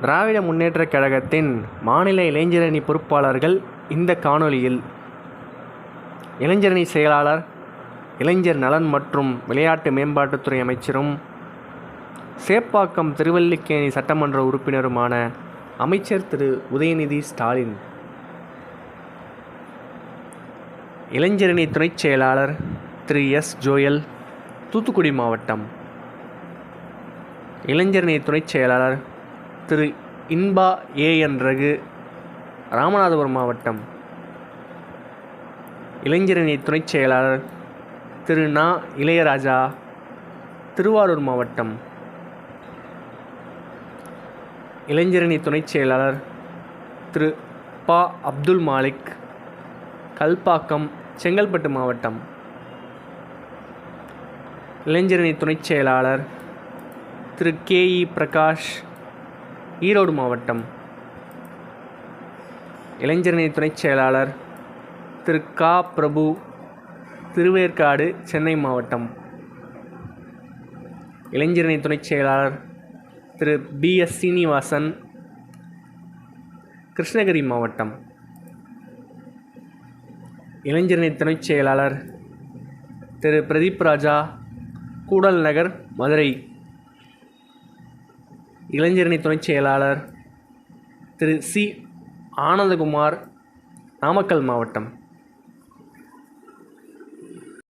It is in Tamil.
திராவிட முன்னேற்றக் கழகத்தின் மாநில இளைஞரணி பொறுப்பாளர்கள் இந்த காணொளியில் இளைஞரணி செயலாளர் இளைஞர் நலன் மற்றும் விளையாட்டு மேம்பாட்டுத்துறை அமைச்சரும் சேப்பாக்கம் திருவல்லிக்கேணி சட்டமன்ற உறுப்பினருமான அமைச்சர் திரு. உதயநிதி ஸ்டாலின் இளைஞரணி துணைச் செயலாளர் திரு. எஸ். ஜோயல் தூத்துக்குடி மாவட்டம். இளைஞரணி துணைச் செயலாளர் திரு இன்பா ஏ என் ரகு ராமநாதபுரம் மாவட்டம். இளைஞரணி துணைச் செயலாளர் திரு நா இளையராஜா திருவாரூர் மாவட்டம். இளைஞரணி துணைச் செயலாளர் திரு பா அப்துல் மாலிக் கல்பாக்கம் செங்கல்பட்டு மாவட்டம். இளைஞரணி துணைச் செயலாளர் திரு கே இ பிரகாஷ் ஈரோடு மாவட்டம். இளைஞரணி துணைச் செயலாளர் திரு. கா. பிரபு திருவேற்காடு சென்னை மாவட்டம். இளைஞரணி துணைச் செயலாளர் திரு. பி. எஸ். சீனிவாசன் கிருஷ்ணகிரி மாவட்டம். இளைஞரணி துணைச் செயலாளர் திரு. பிரதீப் ராஜா கூடல் நகர் மதுரை. இளைஞரணி துணைச் செயலாளர் திரு சி. ஆனந்தகுமார் நாமக்கல் மாவட்டம்.